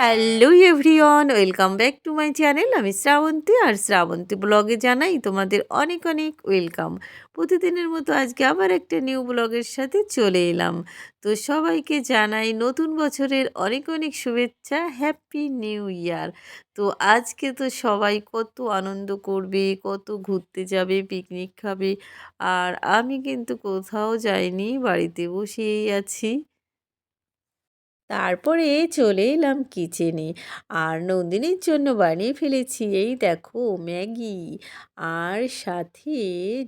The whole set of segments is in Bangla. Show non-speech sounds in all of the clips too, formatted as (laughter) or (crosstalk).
Hello everyone welcome back to my channel আমি শ্রাবন্তী আর শ্রাবন্তী ব্লগে জানাই তোমাদের অনেক অনেক ওয়েলকাম প্রতিদিনের মতো আজকে আবার একটা নিউ ব্লগের সাথে চলে এলাম। তো সবাইকে জানাই নতুন বছরের অনেক অনেক শুভেচ্ছা। হ্যাপি নিউ ইয়ার তো আজকে তো সবাই কত আনন্দ করবে, কত ঘুরতে যাবে পিকনিক খাবে। আর আমি কিন্তু কোথাও যাইনি, বাড়িতে বসেই আছি। তারপরে চলে এলাম কিচেনে। আর নন্দিনীর জন্য বানিয়ে ফেলেছি এই দেখো ম্যাগি আর সাথে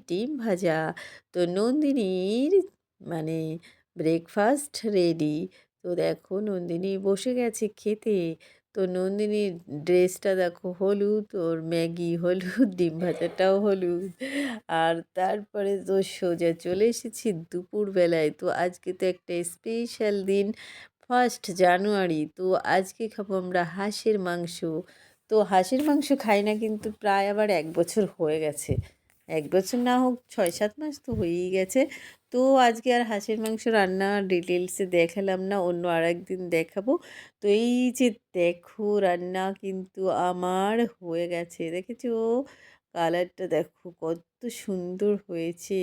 ডিম ভাজা। তো নন্দিনীর মানে ব্রেকফাস্ট রেডি তো দেখো নন্দিনী বসে গেছে খেতে। তো নন্দিনীর ড্রেসটা দেখো হলুদ, ওর ম্যাগি হলুদ, ডিম ভাজাটাও হলুদ। আর তারপরে তো সোজা চলে এসেছি দুপুরবেলায়। তো আজকে তো একটা স্পেশাল দিন। ফার্স্ট জানুয়ারি, তো আজকে খাব আমরা হাঁসের মাংস। তো হাঁসের মাংস খাই না কিন্তু প্রায় আবার এক বছর হয়ে গেছে। এক বছর না হোক ছয় সাত মাস তো হয়েই গেছে। তো আজকে আর হাঁসের মাংস রান্না ডিটেলসে দেখালাম না, অন্য আর একদিন দেখাবো। তো এই যে দেখো, রান্না কিন্তু আমার হয়ে গেছে, দেখেছ? কালারটা দেখো কত সুন্দর হয়েছে।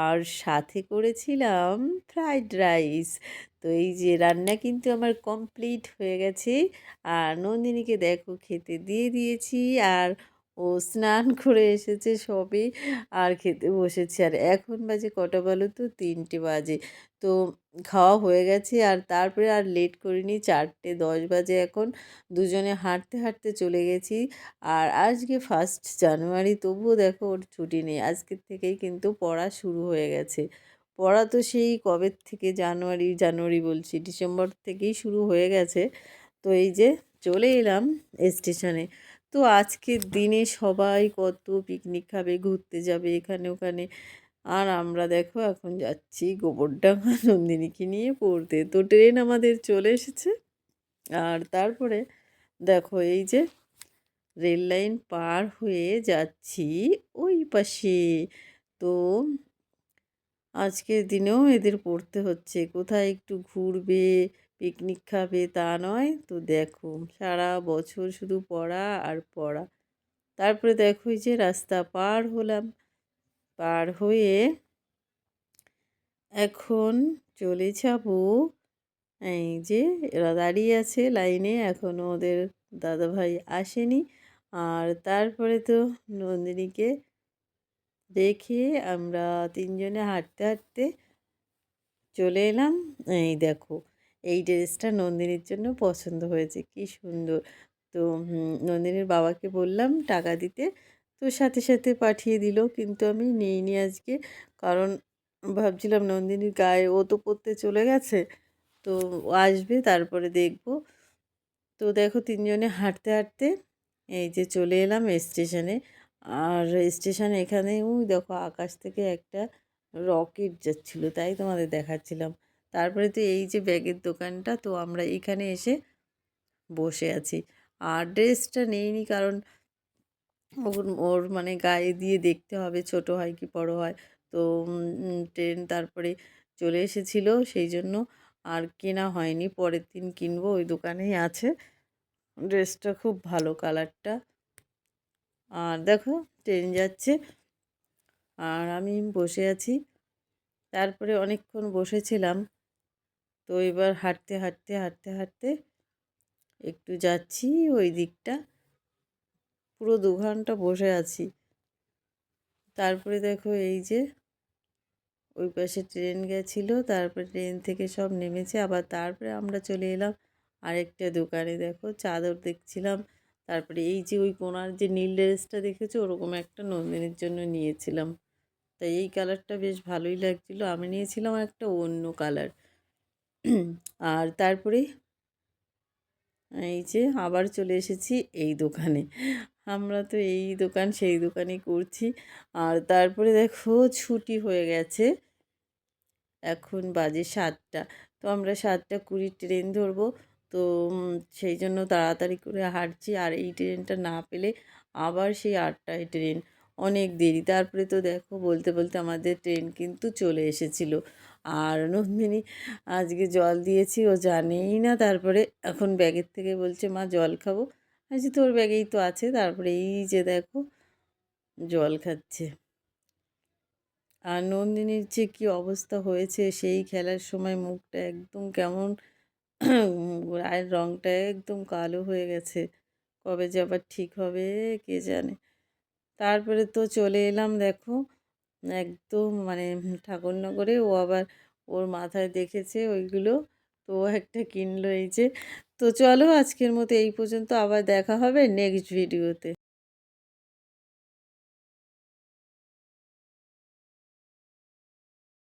আর সাথে করেছিলাম ফ্রাইড রাইস। তো এই যে রান্না কিন্তু আমার কমপ্লিট হয়ে গেছে। আর নন্দিনীকে দেখো খেতে দিয়ে দিয়েছি। আর ও স্নান করে এসেছে সবে আর খেতে বসেছে। আর এখন বাজে কটা বলো তো? তিনটে বাজে। তো খাওয়া হয়ে গেছে আর তারপরে আর লেট করিনি, চারটে দশ বাজে এখন। দুজনে হাঁটতে হাঁটতে চলে গেছি। আর আজকে ফার্স্ট জানুয়ারি, তবুও দেখো ওর ছুটি নেই। আজকের থেকেই কিন্তু পড়া শুরু হয়ে গেছে। পড়া তো সেই কবে থেকে? জানুয়ারি জানুয়ারি বলছি। ডিসেম্বর থেকেই শুরু হয়ে গেছে। তো এই যে চলে এলাম স্টেশনে তো আজকের দিনে সবাই কত পিকনিক খাবে, ঘুরতে যাবে এখানে ওখানে। আর আমরা দেখো এখন যাচ্ছি গোবরডাঙ্গা (laughs) নন্দিনীকে নিয়ে পড়তে। তো ট্রেন আমাদের চলে এসেছে। আর তারপরে দেখো এই যে রেল লাইন পার হয়ে যাচ্ছি ওই পাশে। তো আজকের দিনেও এদের পড়তে হচ্ছে। কোথায় একটু ঘুরবে পিকনিক খাবে তা নয়। তো দেখো, সারা বছর শুধু পড়া আর পড়া। তারপরে দেখো যে রাস্তা পার হলাম। পার হয়ে এখন চলে যাব এই যে এরা দাঁড়িয়ে আছে লাইনে এখনও ওদের দাদাভাই আসেনি। আর তারপরে তো নন্দিনীকে দেখে আমরা তিনজনে হাঁটতে হাঁটতে চলে এলাম। এই দেখো এই ড্রেসটা নন্দিনীর জন্য পছন্দ হয়েছে। কি সুন্দর। তো নন্দিনীর বাবাকে বললাম টাকা দিতে। তো সাথে সাথে পাঠিয়ে দিল। কিন্তু আমি নিইনি আজকে। কারণ ভাবছিলাম নন্দিনীর গায়ে ও তো পড়তে চলে গেছে। তো আসবে, তারপরে দেখব। তো দেখো তিনজনে হাঁটতে হাঁটতে এই যে চলে এলাম স্টেশনে। আর স্টেশনে এখানে ওই দেখো আকাশ থেকে একটা রকেট যাচ্ছিল, তাই তোমাদের দেখাচ্ছিলাম। তারপরে তো এই যে ব্যাগের দোকানটা, তো আমরা এখানে এসে বসে আছি। আর ড্রেসটা নেইনি কারণ ওর ওর মানে গায়ে দিয়ে দেখতে হবে ছোট হয় কি বড় হয়। তো ট্রেন তারপরে চলে এসেছিল সেই জন্য আর কেনা হয়নি। পরের দিন কিনবো, ওই দোকানেই আছে। ড্রেসটা খুব ভালো কালারটা। আর দেখো, ট্রেন যাচ্ছে। আর আমি বসে আছি। তারপরে অনেকক্ষণ বসেছিলাম। তো এবার হাঁটতে হাঁটতে হাঁটতে হাঁটতে একটু যাচ্ছি ওই দিকটা। পুরো দু ঘণ্টা বসে আছি। তারপরে দেখো এই যে ওই পাশে ট্রেন গেছিল, তারপরে ট্রেন থেকে সব নেমেছে, আবার তারপরে আমরা চলে এলাম আরেকটা দোকানে। দেখো চাদর দেখছিলাম, তারপরে এই যে ওই কোনার যে নীল ড্রেসটা দেখেছ, ওরকম একটা নন্দিনীর জন্য নিয়েছিলাম। তাই এই কালারটা বেশ ভালোই লাগছিল। আমি নিয়েছিলাম একটা অন্য কালার। আর তারপরে এই যে আবার চলে এসেছি এই দোকানে। আমরা তো এই দোকান সেই দোকানই করছি। আর তারপরে দেখো ছুটি হয়ে গেছে। এখন বাজে সাতটা। তো আমরা সাতটা কুড়ি ট্রেন ধরবো। তো সেই জন্য তাড়াতাড়ি করে হাঁটছি। আর এই ট্রেনটা না পেলে আবার সেই আটটায় ট্রেন। অনেক দেরি। তারপরে তো দেখো বলতে বলতে আমাদের ট্রেন কিন্তু চলে এসেছিল। আর নন্দিনী আজকে জল দিয়েছি, ও জানেই না। তারপরে এখন ব্যাগের থেকে বলছে, মা, জল খাব? আচ্ছা তোর ব্যাগেই তো আছে। তারপরে এই যে দেখো, জল খাচ্ছে। আর নন্দিনীর যে কী অবস্থা হয়েছে, সেই খেলার সময় মুখটা একদম কেমন, গায়ের রঙটা একদম কালো হয়ে গেছে। কবে যে আবার ঠিক হবে, কে জানে? তারপরে তো চলে এলাম, দেখো। একদম মানে ঠাকুরনগরে ও আবার ওর মাথায় দেখেছে ওইগুলো। তো ও একটা কিনলো এই যে। তো চলো আজকের মতো এই পর্যন্ত আবার দেখা হবে নেক্সট ভিডিওতে